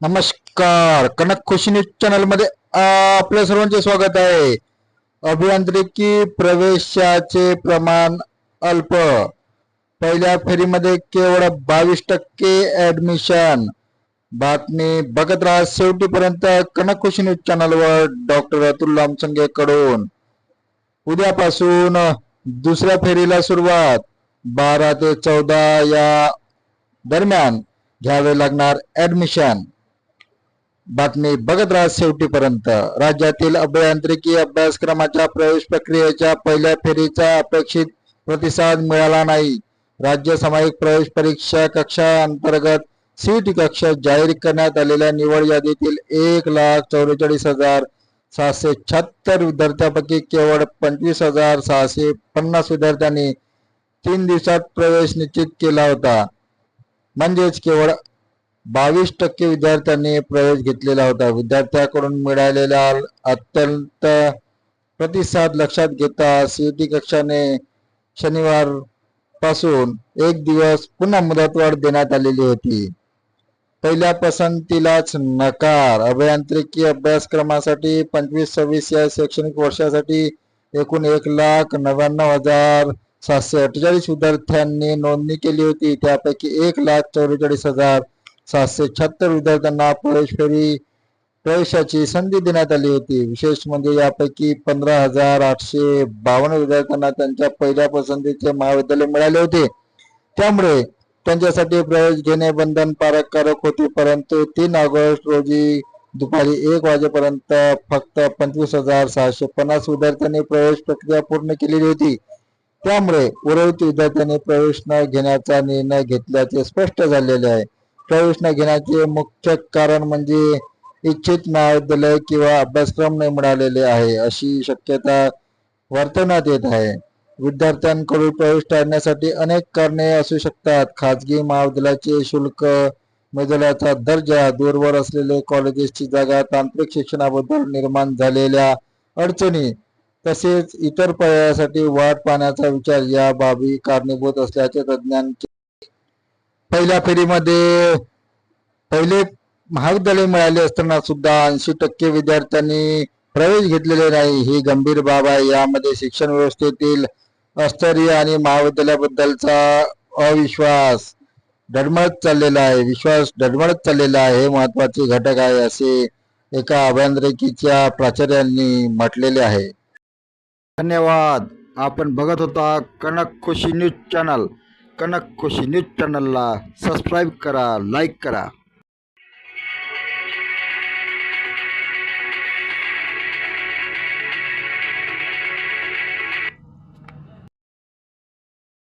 नमस्कार. कनक खुशी न्यूज चॅनलमध्ये आपल्या सर्वांचे स्वागत आहे. अभियांत्रिकी प्रवेशाचे प्रमाण अल्प. पहिल्या फेरीमध्ये केवळ बावीस टक्के ऍडमिशन बातमी बघत राहा शेवटीपर्यंत कनक खुशी न्यूज चॅनलवर डॉक्टर अतुल लामसंगे कडून उद्यापासून दुसऱ्या फेरीला सुरुवात. बारा ते चौदा या दरम्यान घ्यावे लागणार ऍडमिशन बातमी बघत राहा शेवटीपर्यंत. राज्यातील अभियांत्रिकी अभ्यासक्रमाच्या प्रवेश प्रक्रियेच्या पहिल्या फेरीचा अपेक्षित प्रतिसाद मिळाला नाही. राज्य सामायिक प्रवेश परीक्षा कक्षा अंतर्गत सीट कक्षा जाहीर करण्यात आलेल्या निवड यादीतील एक लाख चौवेचाळीस हजार सहाशे शहात्तर विद्यार्थ्यांपैकी केवळ पंचवीस हजार सहाशे पन्नास विद्यार्थ्यांनी तीन दिवसात प्रवेश निश्चित केला होता. म्हणजेच केवळ बावीस टक्के विद्यार्थ्यांनी प्रवेश घेतलेला होता. विद्यार्थ्यांकडून मिळालेला अत्यंत प्रतिसाद लक्षात घेता सीईटी कक्षाने शनिवारपासून एक दिवस पुन्हा मुदतवाढ देण्यात आलेली होती. पहिल्या पसंतीलाच नकार. अभियांत्रिकी अभ्यासक्रमासाठी पंचवीस सव्वीस या शैक्षणिक वर्षासाठी एकूण एक लाख नव्याण्णव हजार सातशे अठ्ठेचाळीस विद्यार्थ्यांनी नोंदणी केली होती. त्यापैकी एक लाख चौवेचाळीस हजार सहाशे शहात्तर विद्यार्थ्यांना प्रवेश फेरी प्रवेशाची संधी देण्यात आली होती. विशेष म्हणजे यापैकी पंधरा हजार आठशे बावन्न विद्यार्थ्यांना त्यांच्या पहिल्या पसंतीचे महाविद्यालय मिळाले होते. त्यामुळे त्यांच्यासाठी प्रवेश घेणे बंधनकारक होते परंतु तीन ऑगस्ट रोजी दुपारी एक वाजेपर्यंत फक्त पंचवीस हजार सहाशे पन्नास विद्यार्थ्यांनी प्रवेश प्रक्रिया पूर्ण केलेली होती. त्यामुळे उर्वरित विद्यार्थ्यांनी प्रवेश न घेण्याचा निर्णय घेतल्याचे स्पष्ट झालेले आहे. प्रवेश न घेण्याचे मुख्य कारण म्हणजे इच्छित महाविद्यालय किंवा अभ्यासक्रम न मिळालेले आहे अशी शक्यता वर्तवण्यात येत आहे. विद्यार्थ्यांकडून प्रवेश टाळण्यासाठी अनेक कारणे असू शकतात. खाजगी महाविद्यालयाचे शुल्क महाविद्यालयाचा दर्जा दूरवर असलेले कॉलेजेसची जागा तांत्रिक शिक्षणाबद्दल निर्माण झालेल्या अडचणी तसेच इतर पर्यायासाठी वाट पाहण्याचा विचार या बाबी कारणीभूत असल्याचे तज्ज्ञांचे पहिल्या फेरीमध्ये पहिले महाविद्यालय मिळाले असताना सुद्धा ऐंशी टक्के विद्यार्थ्यांनी प्रवेश घेतलेले नाही. ही गंभीर बाब आहे. यामध्ये शिक्षण व्यवस्थेतील अस्तरीय आणि महाविद्यालयाबद्दलचा अविश्वास डडमळत चाललेला आहे. विश्वास डडमळत चाललेला आहे. हे महत्त्वाचे घटक आहे असे एका अभियांत्रिकीच्या प्राचार्यांनी म्हटलेले आहे. धन्यवाद. आपण बघत होता Kanak Khushi news channel. Kanak Khushi news चॅनलला सबस्क्राईब करा लाईक करा